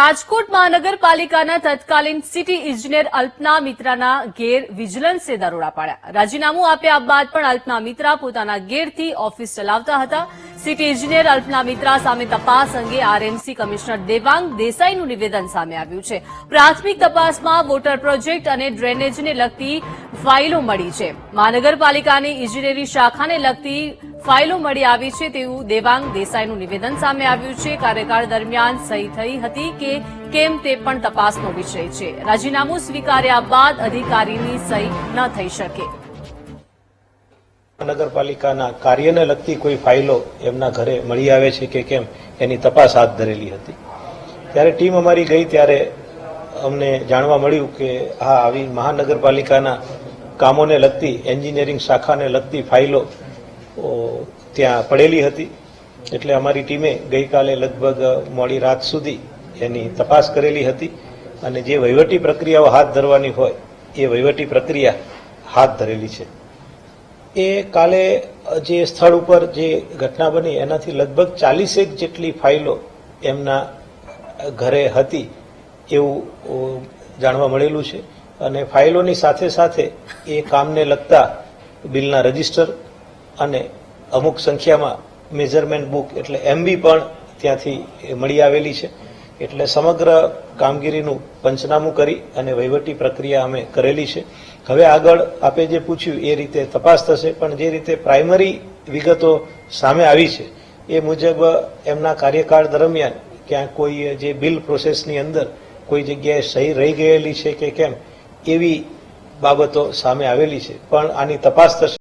રાજકોટ મહાનગરપાલિકાના તત્કાલીન સિટી ઇજનેર અલ્પના મિત્રાના ઘેર વિજિલન્સે દરોડા પાડ્યા. રાજીનામું આપ્યા બાદ પણ અલ્પના મિત્રા પોતાના ઘેરથી ઓફિસ ચલાવતા હતા. સિટી ઇજનેર અલ્પના મિત્રા સામે તપાસ અંગે આરએમસી કમિશનર દેવાંગ દેસાઈનું નિવેદન સામે આવ્યું છે. પ્રાથમિક તપાસમાં વોટર પ્રોજેક્ટ અને ડ્રેનેજને લગતી ફાઇલો મળી છે. મહાનગરપાલિકાની ઇજનેરી શાખાને લગતી ફાઇલો મળી આવી છે તેવું દેવાંગ દેસાઈનું નિવેદન સામે આવ્યું છે. કાર્યકાળ દરમિયાન સહી થઈ હતી કે કેમ તે પણ તપાસનો વિષય છે. રાજીનામું સ્વીકાર્યા બાદ અધિકારીની સહી ન થઈ શકે. નગરપાલિકાના કાર્યને લગતી કોઈ ફાઇલો એમના ઘરે મળી આવે છે કે કેમ એની તપાસ હાથ ધરેલી હતી. ત્યારે ટીમ અમારી ગઈ ત્યારે અમને જાણવા મળ્યું કે હા, આવી મહાનગરપાલિકાના કામોને લગતી, એન્જિનિયરિંગ શાખાને લગતી ફાઇલો ત્યાં પડેલી હતી. એટલે અમારી ટીમે ગઈકાલે લગભગ મોડી રાત સુધી એની તપાસ કરેલી હતી અને જે વહીવટી પ્રક્રિયાઓ હાથ ધરવાની હોય, એ વહીવટી પ્રક્રિયા હાથ ધરેલી છે. એ કાલે જે સ્થળ ઉપર જે ઘટના બની, એનાથી લગભગ ચાલીસેક જેટલી ફાઇલો એમના ઘરે હતી એવું જાણવા મળેલું છે. અને ફાઇલોની સાથે સાથે એ કામને લગતા બિલના રજિસ્ટર અને અમુક સંખ્યામાં મેઝરમેન્ટ બુક એટલે એમબી પણ ત્યાંથી મળી આવેલી છે. એટલે સમગ્ર કામગીરીનું પંચનામું કરી અને વહીવટી પ્રક્રિયા અમે કરેલી છે. હવે આગળ આપે જે પૂછ્યું એ રીતે તપાસ થશે, પણ જે રીતે પ્રાઇમરી વિગતો સામે આવી છે, એ મુજબ એમના કાર્યકાળ દરમિયાન ક્યાંક કોઈ જે બિલ પ્રોસેસની અંદર કોઈ જગ્યાએ સહી રહી ગયેલી છે કે કેમ એવી બાબતો સામે આવેલી છે. પણ આની તપાસ થશે.